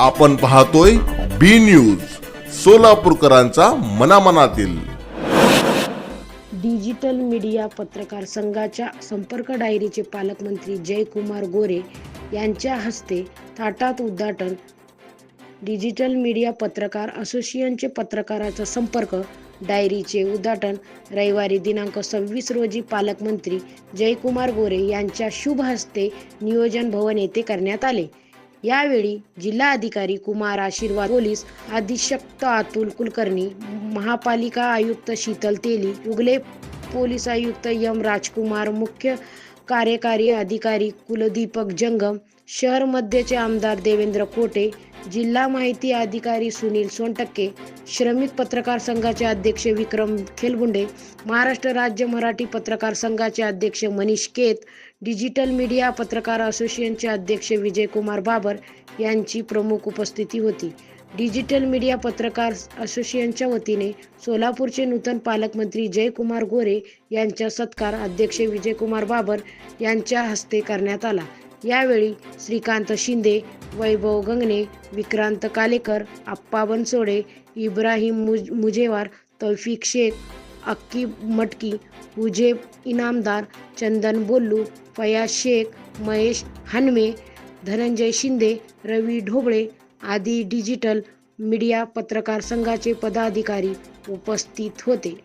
आपण पाहतोय B news सोलापूरकरांचा मनामनातील. डिजिटल मीडिया पत्रकार संघाच्या संपर्क डायरीचे पालकमंत्री जयकुमार गोरे यांच्या हस्ते थाटात उद्घाटन. डिजिटल मीडिया पत्रकार असोसिएशनचे पत्रकाराचा संपर्क. डायरीचे उद्घाटन. रविवारी दिनांक सव्वीस रोजी पालकमंत्री जयकुमार गोरे यांच्या शुभ हस्ते नियोजन भवन येथे करण्यात आले. यावेळी जिल्हाधिकारी कुमार आशीर्वाद पोलीस अधीक्षक अतुल कुलकर्णी महापालिका आयुक्त शीतल तेली उगले पोलीस आयुक्त एम राजकुमार मुख्य कार्यकारी अधिकारी कुलदीपक जंगम शहर मध्यचे आमदार देवेंद्र कोटे जिल्हा माहिती अधिकारी सुनील सोनटक्के श्रमिक पत्रकार संघाचे अध्यक्ष विक्रम खेलगुंडे महाराष्ट्र राज्य मराठी पत्रकार संघाचे अध्यक्ष मनीष केत डिजिटल मीडिया पत्रकार असोसिएशनचे अध्यक्ष विजयकुमार बाबर यांची प्रमुख उपस्थिती होती. डिजिटल मीडिया पत्रकार असोसिएशनच्या वतीने सोलापूरचे नूतन पालकमंत्री जयकुमार गोरे यांच्या सत्कार अध्यक्ष विजयकुमार बाबर यांच्या हस्ते करण्यात आला. यावेळी श्रीकांत शिंदे वैभव गंगणे विक्रांत कालेकर आप्पा बनसोडे इब्राहिम मुज मुजेवार तौफिक शेख अक्की मटकी हुजेब इनामदार चंदन बोल्लू फयाज शेख महेश हनमे धनंजय शिंदे रवी ढोबळे आदी डिजिटल मीडिया पत्रकार संघाचे पदाधिकारी उपस्थित होते.